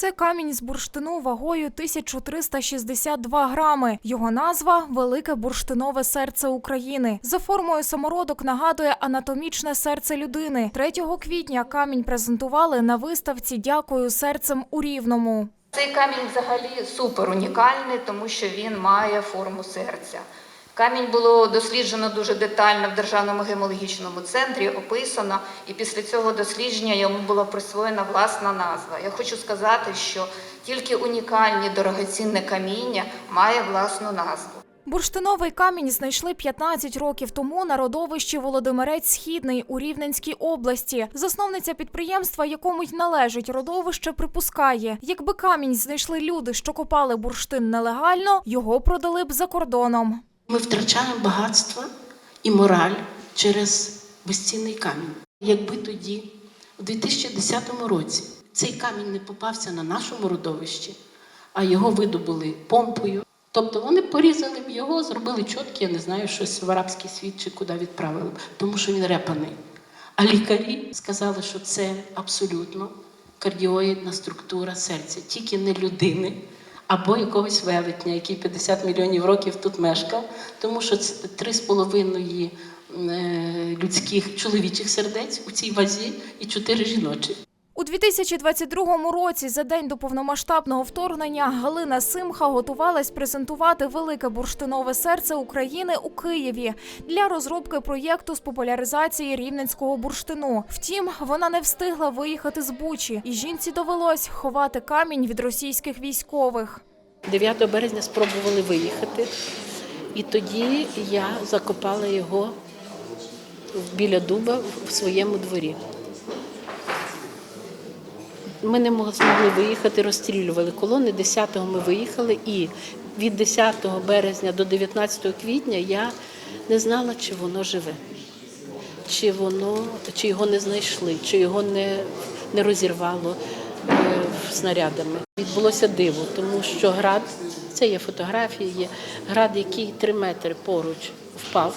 Це камінь з бурштину вагою 1362 грами. Його назва Велике бурштинове серце України. За формою самородок нагадує анатомічне серце людини. 3 квітня камінь презентували на виставці Дякую серцем у Рівному. Цей камінь взагалі супер унікальний, тому що він має форму серця. Камінь було досліджено дуже детально в Державному гемологічному центрі, описано, і після цього дослідження йому була присвоєна власна назва. Я хочу сказати, що тільки унікальні дорогоцінне каміння має власну назву. Бурштиновий камінь знайшли 15 років тому на родовищі Володимирець Східний у Рівненській області. Засновниця підприємства, якому й належить родовище, припускає, якби камінь знайшли люди, що копали бурштин нелегально, його продали б за кордоном. Ми втрачаємо багатство і мораль через безцінний камінь. Якби тоді, у 2010 році, цей камінь не попався на нашому родовищі, а його видобули помпою. Тобто вони порізали б його, зробили чотки, я не знаю, щось в арабський світ чи куди відправили тому що він репаний. А лікарі сказали, що це абсолютно кардіоїдна структура серця, тільки не людини або якогось велетня, який 50 мільйонів років тут мешкав, тому що це 3,5 половиною людських чоловічих сердець у цій вазі і 4 жіночих. У 2022 році, за день до повномасштабного вторгнення, Галина Симха готувалась презентувати велике бурштинове серце України у Києві для розробки проєкту з популяризації рівненського бурштину. Втім, вона не встигла виїхати з Бучі, і жінці довелось ховати камінь від російських військових. 9 березня спробували виїхати, і тоді я закопала його біля дуба в своєму дворі. Ми не мог- змогли виїхати, розстрілювали колони. 10-го ми виїхали, і від 10 березня до 19 квітня я не знала, чи воно живе, чи воно, чи його не знайшли, чи його не, не розірвало е, снарядами. Відбулося диво, тому що град, це є фотографії, є град, який 3 метри поруч впав,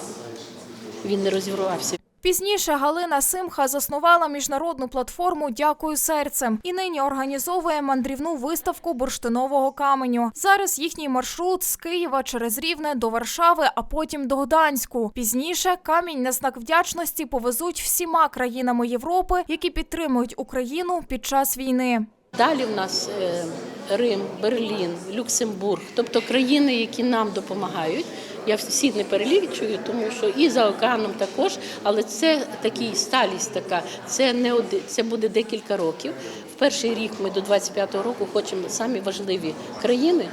він не розірвався. Пізніше Галина Симха заснувала міжнародну платформу Дякую серцем і нині організовує мандрівну виставку бурштинового каменю. Зараз їхній маршрут з Києва через Рівне до Варшави, а потім до Гданську. Пізніше камінь на знак вдячності повезуть всіма країнами Європи, які підтримують Україну під час війни. Далі в нас е, Рим, Берлін, Люксембург, тобто країни, які нам допомагають. Я всі не перелічую, тому що і за океаном також, але це такий сталість така. Це не один, це буде декілька років. В перший рік ми до 25-го року хочемо самі важливі країни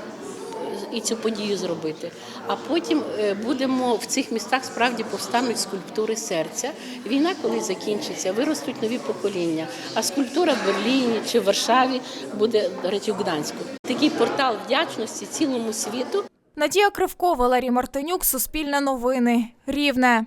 і цю подію зробити. А потім е, будемо в цих містах справді повстануть скульптури серця. Війна, коли закінчиться, виростуть нові покоління. А скульптура в Берліні чи в Варшаві буде, до речі, в Гданську. Такий портал вдячності цілому світу. Надія Кривко, Валерій Мартинюк, Суспільне новини, Рівне.